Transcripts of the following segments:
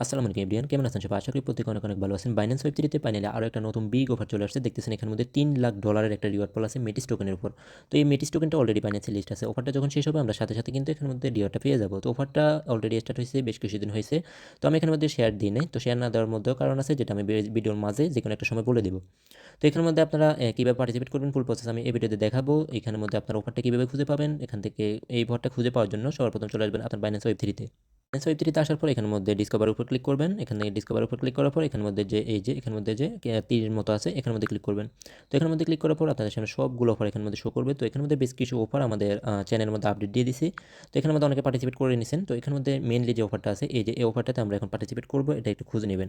আসসালামু আলাইকুম এভরিয়ান কেমন আছেন সবাই? আশা করি প্রত্যেকে অনেক অনেক ভালো আছেন। বাইন্যান্স ওয়েব থ্রিতে পাইনালে আরও একটা নতুন বিগ অফার চলে আসছে। দেখতেছেন এখানের মধ্যে তিন লাখ ডলারের একটা রিওয়ার্ড পল আছে মেটিস টোকেনের উপর। তো এই মেটিস টোকেনটা অলরেডি বাইন্যান্সের লিস্ট আছে। অফারটা যখন শেষ হবে, আমরা সাথে সাথে কিন্তু এখানের মধ্যে রিওয়ার্ডটা পেয়ে যাব। তো অফারটা অলরেডি স্টার্ট হয়েছে, বেশ কিছুদিন হয়েছে। তো আমি এখানের মধ্যে শেয়ার দিই নাই তো শেয়ার না দেওয়ার মধ্যেও কারণ আছে যেটা আমি ভিডিওর মাঝে যে কোনো একটা সময় বলে দেবো। তো এখানের মধ্যে আপনারা কীভাবে পার্টিসিপেট করবেন ফুল প্রসেস আমি এই ভিডিওতে দেখাবো। এখানের মধ্যে আপনার অফারটা কীভাবে খুঁজে পাবেন? এখান থেকে এই অফারটা খুঁজে পাওয়ার জন্য সর্বপ্রথম চলে আসবেন আপনার বাইন্যান্স ওয়েব থ্রিতে বাইন্যান্স ওয়েব থ্রিতে আসার পর এখানের মধ্যে ডিসকভার উপর ক্লিক করবেন এখান থেকে ডিসকভার উপর ক্লিক করার পর এখানের মধ্যে যে এই যে এখানের মধ্যে যে তীরের মতো আছে এখানের মধ্যে ক্লিক করবেন তো এখানের মধ্যে ক্লিক করার পর আপনাদের সামনে সবগুলো অফার এখানের মধ্যে শো করবে তো এখানের মধ্যে বেশ কিছু অফার আমাদের চ্যানেলের মধ্যে আপডেট দিয়ে দিছি তো এখানের মধ্যে অনেকে পার্টিসিপেট করে নিয়েছেন তো এখানের মধ্যে মেনলি যে অফারটা আছে এই যে এই অফারটাতে আমরা এখন পার্টিসিপেট করব এটা একটু খুঁজে নেবেন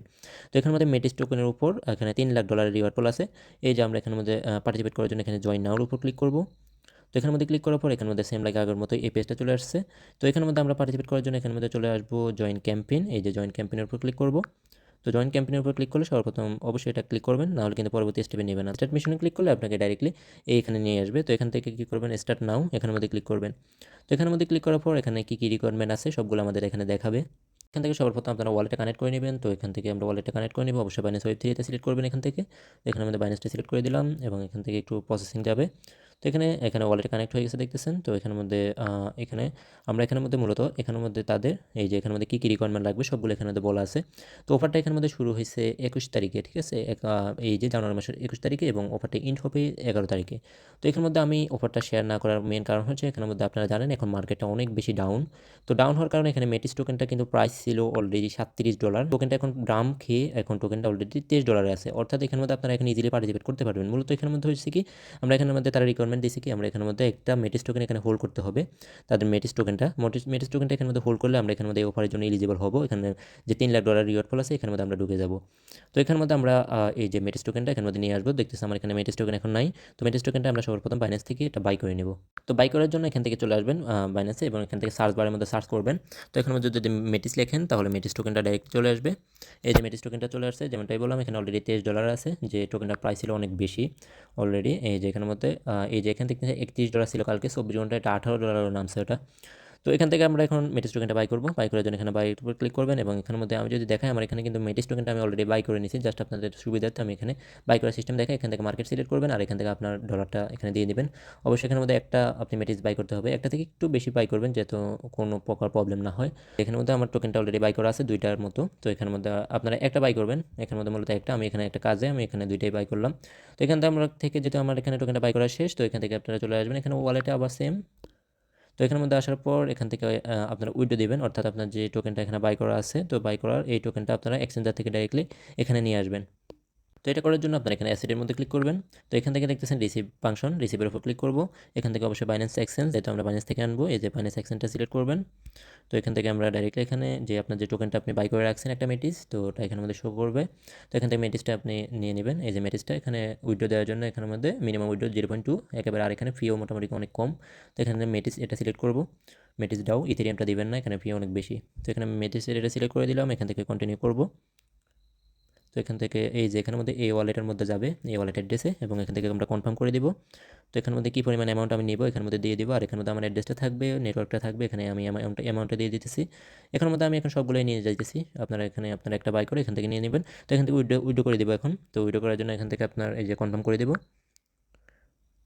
তো এখানের মধ্যে মেটিস টোকেনের উপর এখানে তিন লাখ ডলারের রিওয়ার্ড পল আছে এই যে আমরা এখানের মধ্যে পার্টিসিপেট করার জন্য এখানে জয়েন নাওর উপর ক্লিক করব তো এখানের মধ্যে ক্লিক করার পর এখানের মধ্যে সেম লাগে আগের মতো এই পেজটা চলে আসছে। তো এখানের মধ্যে আমরা পার্টিসিপেট করার জন্য এখানের মধ্যে চলে আসব জয়েন ক্যাম্পেইন এই যে জয়েন ক্যাম্পেইনের উপর ক্লিক করব। তো জয়েন ক্যাম্পেইনের উপর ক্লিক করলে সর্বপ্রথম অবশ্যই এটা ক্লিক করবেন, নাহলে কিন্তু পরবর্তী স্টেপে নেবে না। স্টার্ট মিশনে ক্লিক করলে আপনাকে ডাইরেক্টলি এইখানে নিয়ে আসবে। তো এখান থেকে কী করবেন? স্টার্ট নাও এখানের মধ্যে ক্লিক করবেন। তো এখানের মধ্যে ক্লিক করার পর এখানে কী কী রিকোয়ারমেন্ট আছে? সবগুলো আমাদের এখানে দেখাবে। এখান থেকে সর্বপ্রথম আপনারা ওয়ালেটে কানেক্ট করে নেবেন। তো এখান থেকে আমরা ওয়ালেটে কানেক্ট করে নেব। অবশ্যই বাইন্যান্স ওয়েব থ্রিতে সিলেক্ট করবেন এখান থেকে। এখানে আমাদের বাইন্যান্সটা সিলেক্ট করে দিলাম এবং এখান থেকে একটু প্রসেসিং যাবে। তো এখানে এখানে ওয়ালেটে কানেক্ট হয়ে গেছে দেখতেছেন তো এখানের মধ্যে এখানে আমরা এখানের মধ্যে মূলত এখানের মধ্যে তাদের এই যে এখানের মধ্যে কী কী রিকোয়ারমেন্ট লাগবে সবগুলো এখানে মধ্যে বলা আছে তো অফারটা এখানের মধ্যে শুরু হয়েছে একুশ তারিখে ঠিক আছে এই যে জানুয়ারি মাসের একুশ তারিখে এবং অফারটা ইন্ড হবে এগারো তারিখে তো এখানের মধ্যে আমি অফারটা শেয়ার না করার মেন কারণ হচ্ছে এখানের মধ্যে আপনারা জানেন এখন মার্কেটটা অনেক বেশি ডাউন তো ডাউন হওয়ার কারণে এখানে মেটিস টোকেনটা কিন্তু প্রাইস ছিল অলরেডি সাতত্রিশ ডলার টোকেনটা এখন দাম খেয়ে এখন টোকেনটা অলরেডি তেইশ ডলারে আছে অর্থাৎ এখানের মধ্যে আপনারা এখন ইজিলি পার্টিসিপেট করতে পারবেন মূলত এখানের মধ্যে হচ্ছে কি আমরা এখানের মধ্যে তারা রিকোয়ারমেন্ট দিয়েছি আমরা এখানের মধ্যে একটা মেটিস টোকেন এখানে হোল্ড করতে হবে। তাদের মেটিস টোকেনটা মেটিস টোকেনটা এখানের মধ্যে হোল্ড করলে আমরা এখানের মধ্যে অফারের জন্য এলিজিবল হব। এখানে যে তিন লাখ ডলার রিওয়ার্ড ফল আছে, এখানের মধ্যে আমরা ঢুকে যাব। তো এখানের মধ্যে আমরা এই যে মেটিস টোকেনটা এখানের মধ্যে নিয়ে আসব। দেখতেছি আমার এখানে মেটিস টোকেন এখন নাই। তো মেটিস টোকেনটা আমরা সর্বপ্রথম বাইন্যান্স থেকে এটা বাই করে নেব। তো বাই করার জন্য এখান থেকে চলে আসবেন বাইন্যান্সে এবং এখান থেকে সার্চ বারের মধ্যে সার্চ করবেন। তো এখানে মধ্যে যদি মেটিস লেখেন, তাহলে মেটিস টোকেনটা ডাইরেক্ট চলে আসবে। এই যে মেটিস টোকেনটা চলে আসছে, যেমনটাই বললাম, এখানে অলরেডি তেইশ ডলার আছে, যে টোকেনটার প্রাইস ছিল অনেক বেশি অলরেডি এই যে এখানের মধ্যে এই যে এখান থেকে একত্রিশ ডলার ছিল কালকে, চব্বিশ ঘণ্টা এটা আঠারো ডলারের নামছে ওটা তো এখান থেকে আমরা এখন মেটিস টোকেনটা বাই করব। বাই করার জন্য এখানে বাই উপর ক্লিক করবেন এবং এখানের মধ্যে আমি যদি দেখাই, আমার এখানে কিন্তু মেটিস টোকেনটা আমি অলরেডি বাই করে নিয়েছি। জাস্ট আপনাদের সুবিধার্থে আমি এখানে বাই করার সিস্টেম দেখে এখান থেকে মার্কেট সিলেক্ট করবেন আর এখান থেকে আপনার ডলারটা এখানে দিয়ে দিবেন। অবশ্যই এখানের মধ্যে একটা আপনি মেটিস বাই করতে হবে। একটা থেকে একটু বেশি বাই করবেন যাতে কোনো প্রকার প্রবলেম না হয়। এখানের মধ্যে আমার টোকেনটা অলরেডি বাই করা আছে দুইটার মতো। তো এখানের মধ্যে আপনারা একটা বাই করবেন। এখানের মধ্যে মূলত একটা, আমি এখানে একটা কাজে, আমি এখানে দুইটাই বাই করলাম। তো এখান থেকে আমরা থেকে যেহেতু আমার এখানে টোকেনটা বাই করা শেষ, তো এখান থেকে আপনারা চলে আসবেন। এখানে ওয়ালেটে আবার সেম তো এখানের মধ্যে আসার পর এখান থেকে আপনারা উইডো দেবেন। অর্থাৎ আপনার যে টোকেনটা এখানে বাই করা আছে, তো বাই করার এই টোকেনটা আপনারা এক্সচেঞ্জার থেকে ডাইরেক্টলি এখানে নিয়ে আসবেন। তো এটা করার জন্য আপনারা এখানে অ্যাসেটের মধ্যে ক্লিক করবেন। তো এখান থেকে দেখতেছেন রিসিভ ফাংশন রিসিভের উপর ক্লিক করব। এখান থেকে অবশ্যই বাইন্যান্স এক্সচেঞ্জ যেহেতু আমরা বাইন্যান্স থেকে আনব, এই যে বাইন্যান্স এক্সচেঞ্জটা সিলেক্ট করবেন। তো এখান থেকে আমরা ডাইরেক্টলি এখানে যে আপনার যে টোকেনটা আপনি বাই করে রাখছেন একটা মেটিস তো ওটা এখানের মধ্যে শো করবে। তো এখান থেকে মেটিসটা আপনি নিয়ে নেবেন। এই যে মেটিসটা এখানে উইড্রো দেওয়ার জন্য এখানের মধ্যে minimum withdraw zero point two একেবারে আর এখানে ফিও মোটামুটি অনেক কম। তো এখানে মেটিস এটা সিলেক্ট করব। মেটিস ডাও ইথেরিয়ামটা দিবেন না, এখানে ফি অনেক বেশি। তো এখানে মেটিসের এটা সিলেক্ট করে দিলাম, এখান থেকে কন্টিনিউ করব। তো এখান থেকে এই যে এখানের মধ্যে এই ওয়ালেটের মধ্যে যাবে, এই ওয়ালেট অ্যাড্রেসে এবং এখান থেকে আমরা কনফার্ম করে দিব। তো এখানের মধ্যে কী পরিমাণ অ্যামাউন্ট আমি নিব, এখানের মধ্যে দিয়ে দিব আর এখানের মধ্যে আমার অ্যাড্রেসটা থাকবে নেটওয়ার্কটা থাকবে, এখানে আমি অ্যামাউন্ট অ্যামাউন্টটা দিয়ে দিতেছি। এখানের মধ্যে আমি এখন সবগুলোই নিয়ে যাইতেছি, আপনারা এখানে, আপনারা একটা বাই করে এখান থেকে নিয়ে নেবেন। তো এখান থেকে উইডো উইডো করে দিব এখন। তো উইডো করার জন্য এখান থেকে আপনার এই যে কনফার্ম করে দিব।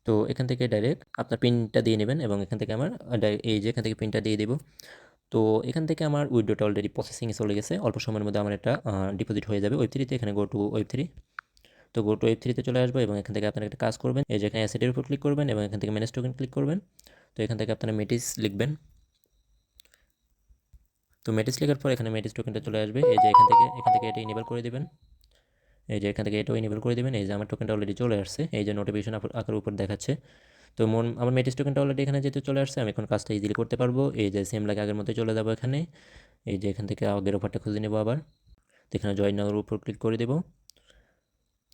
তো এখান থেকে ডাইরেক্ট আপনার পিনটা দিয়ে নেবেন এবং এখান থেকে আমার, এই যে এখান থেকে পিনটা দিয়ে দিব। তো এখান থেকে আমার উইডোটা অলরেডি প্রসেসিংয়ে চলে গেছে। অল্প সময়ের মধ্যে আমার একটা ডিপোজিট হয়ে যাবে ওয়েব থ্রিতে এখানে গো টু ওয়েব থ্রি তো গো টু ওয়েব থ্রিতে চলে আসব এবং এখান থেকে আপনারা একটা কাজ করবেন। এই যে এখানে অ্যাসেটের উপর ক্লিক করবেন এবং এখান থেকে ম্যানেজ টোকেন ক্লিক করবেন। তো এখান থেকে আপনারা মেটিস লিখবেন। তো মেটিস লেখার পর এখানে মেটিস টোকেনটা চলে আসবে। এই যে এখান থেকে এখান থেকে এটা ইনেবল করে দিবেন। এই যে এখান থেকে এটাও ইনেবল করে দেবেন। এই যে আমার টোকেনটা অলরেডি চলে আসছে। এই যে নোটিফিকেশন আকার উপর দেখাচ্ছে। তো মন, আমার মেটিস টোকেনটা অলরেডি এখানে যেহেতু চলে আসছে, আমি এখন কাজটা ইজিলি করতে পারব। এই যে সেম লাগে আগের মধ্যে চলে যাব এখানে। এই যে এখান থেকে আগের অফারটা খুঁজে নেব আবার। তো এখানে জয়েন নাওয়ার উপর ক্লিক করে দেবো।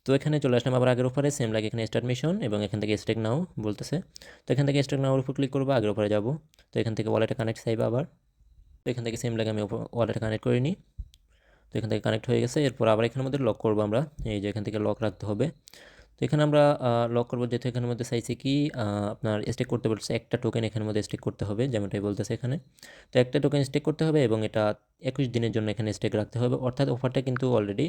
তো এখানে চলে আসলাম আবার আগের অফারে সেম লাগে এখানে স্টার্ট মিশন এবং এখান থেকে স্টেক নাও বলতেছে। তো এখান থেকে স্টেক নাওয়ার উপর ক্লিক করব, আগের অফারে যাব। তো এখান থেকে ওয়ালেটে কানেক্ট চাইব আবার। তো এখান থেকে সেম লাগে আমি ওয়ালেটে কানেক্ট করে নিই। তো এখান থেকে কানেক্ট হয়ে গেছে, এরপর আবার এখানের মধ্যে লক করব আমরা। এই যে এখান থেকে লক রাখতে হবে। তো এখানে আমরা লক করব যেহেতু এখানের মধ্যে চাইছি কি আপনার স্টেক করতে বলছে, একটা টোকেন এখানের মধ্যে স্টেক করতে হবে, যেমনটাই বলতেছে এখানে। তো একটা টোকেন স্টেক করতে হবে এবং এটা একুশ দিনের জন্য এখানে স্টেক রাখতে হবে। অর্থাৎ অফারটা কিন্তু অলরেডি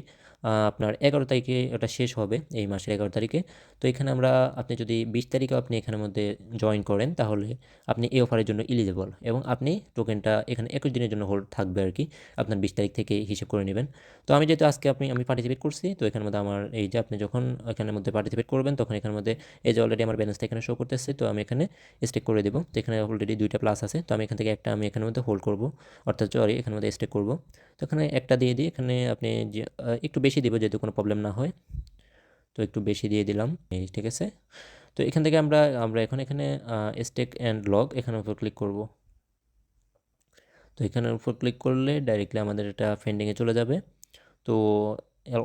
আপনার এগারো তারিখে ওটা শেষ হবে এই মাসের এগারো তারিখে। তো এখানে আমরা, আপনি যদি বিশ তারিখে আপনি এখানের মধ্যে জয়েন করেন, তাহলে আপনি এই অফারের জন্য ইলিজিবল এবং আপনি টোকেনটা এখানে একুশ দিনের জন্য হোল্ড থাকবে আর কি, আপনার বিশ তারিখ থেকে হিসেব করে নেবেন। তো আমি যেহেতু আজকে আপনি, আমি পার্টিসিপেট করছি, তো এখানের মধ্যে আমার এই যে আপনি যখন এখানের মধ্যে পার্টিসিপেট করবেন, তখন এখানের মধ্যে এই যে অলরেডি আমার ব্যালেন্সটা এখানে শো করতেছে, তো আমি এখানে স্টেক করে দেবো। তো এখানে অলরেডি দুইটা প্লাস আছে, তো আমি এখান থেকে একটা আমি এখানের মধ্যে হোল্ড করব। অর্থাৎ সরি এখানের মধ্যে স্টেক করব। তো এখানে একটা দিয়ে দিই। এখানে আপনি যে একটু বেশি দিব যেহেতু কোনো প্রবলেম না হয়। তো একটু বেশি দিয়ে দিলাম। এই, ঠিক আছে? তো এখান থেকে আমরা আমরা এখন এখানে স্টেক অ্যান্ড লগ এখানের উপর ক্লিক করব। তো এখানের উপর ক্লিক করলে ডাইরেক্টলি আমাদের এটা ফেন্ডিংয়ে চলে যাবে। তো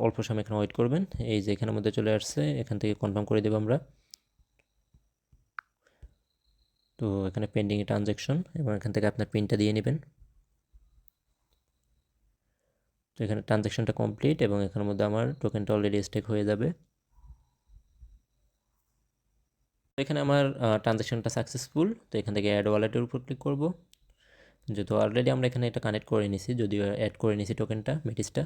অল্প সময় এখানে ওয়েট করবেন। এই যে এখানের মধ্যে চলে আসছে, এখান থেকে কনফার্ম করে দেবো আমরা। তো এখানে পেন্ডিং ট্রানজ্যাকশন এবং এখান থেকে আপনার পিনটা দিয়ে নেবেন। তো এখানে ট্রানজ্যাকশনটা কমপ্লিট এবং এখানের মধ্যে আমার টোকেনটা অলরেডি স্টেক হয়ে যাবে। এখানে আমার ট্রানজ্যাকশনটা সাকসেসফুল তো এখান থেকে অ্যাড ওয়ালেটের উপর ক্লিক করব। যেহেতু অলরেডি আমরা এখানে এটা কানেক্ট করে নিছি, যদিও অ্যাড করে নিছি টোকেনটা মেটিসটা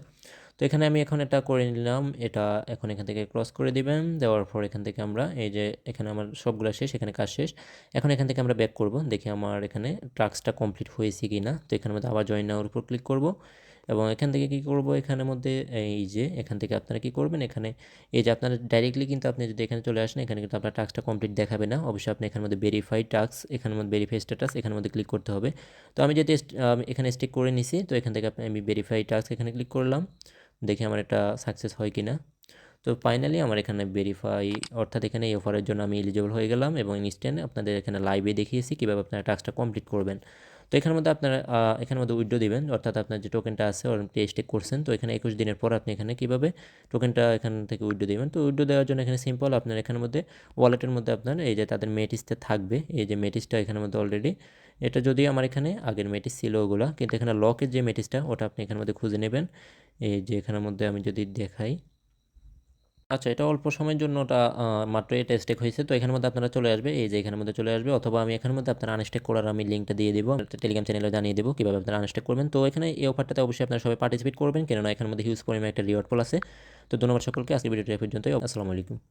তো এখানে আমি এখন এটা করে নিলাম, এটা এখন এখান থেকে ক্রস করে দিবেন, দেওয়ার পর এখান থেকে আমরা এই যে এখানে আমার সবগুলো শেষ, এখানে কাজ শেষ। এখন এখান থেকে আমরা ব্যাক করব, দেখি আমার এখানে টাস্কটা কমপ্লিট হয়েছে কি না তো এখানের মধ্যে আবার জয়েন নেওয়ার উপর ক্লিক করব। এবং এখান থেকে কি করব? এখানের মধ্যে, এই যে, এখান থেকে আপনারা কি করবেন? এখানে, এই যে, আপনারা ডাইরেক্টলি কিন্তু আপনি যদি এখানে চলে আসেন, এখানে কিন্তু আপনার টাস্কটা কমপ্লিট দেখাবে না। অবশ্যই আপনি এখানের মধ্যে ভেরিফাই টাস্ক এখানের মধ্যে ভেরিফাই স্ট্যাটাস এখানের মধ্যে ক্লিক করতে হবে। তো আমি যেহেতু এখানে স্টিক করে নিছি, তো এখান থেকে আপনি, আমি ভেরিফাই টাস্ক এখানে ক্লিক করলাম। দেখি আমার এটা সাকসেস হয় কি না তো ফাইনালি আমার এখানে ভেরিফাই অর্থাৎ এখানে এই অফারের জন্য আমি এলিজিবল হয়ে গেলাম এবং ইনস্ট্যান্ট আপনাদের এখানে লাইভে দেখিয়েছি কীভাবে আপনারা টাস্কটা কমপ্লিট করবেন। তো এখানের মধ্যে আপনারা এখানের মধ্যে উইড্রো দিবেন। অর্থাৎ আপনার যে টোকেনটা আছে অলরেডি স্টেক করছেন, তো এখানে একুশ দিনের পর আপনি এখানে কীভাবে টোকেনটা এখান থেকে উইড্রো দিবেন? তো উইড্রো দেওয়ার জন্য এখানে সিম্পল আপনার এখানের মধ্যে ওয়ালেটের মধ্যে আপনার এই যে তাদের মেটিসতে থাকবে। এই যে মেটিসটা এখানের মধ্যে অলরেডি এটা যদিও আমার এখানে আগের মেটিস ছিল ওগুলা, কিন্তু এখানে লকের যে মেটিসটা ওটা আপনি এখানের মধ্যে খুঁজে নেবেন। এই যে এখানের মধ্যে আমি যদি দেখাই আচ্ছা এটা অল্প সময়ের জন্য ওটা মাত্র এটা স্টেক হয়েছে। তো এখানের মধ্যে আপনারা চলে আসবে, এই যে এখানের মধ্যে চলে আসবে, অথবা আমি এখানের মধ্যে আপনারা আনস্টেক করার আমি লিঙ্কটা দিয়ে দেবো। টেলিগ্রাম চ্যানেলে জানিয়ে দেবো কীভাবে আপনারা আনস্টেক করবেন। তো এখানে এই অফারটাতে অবশ্যই আপনারা সবাই পার্টিসিপেট করবেন, কেননা এখানের মধ্যে হিউজ পরিমাণে একটা রিওয়ার্ড পল আছে। তো ধন্যবাদ সকলকে, আজকের ভিডিওটা পর্যন্ত আসসালামু আলাইকুম।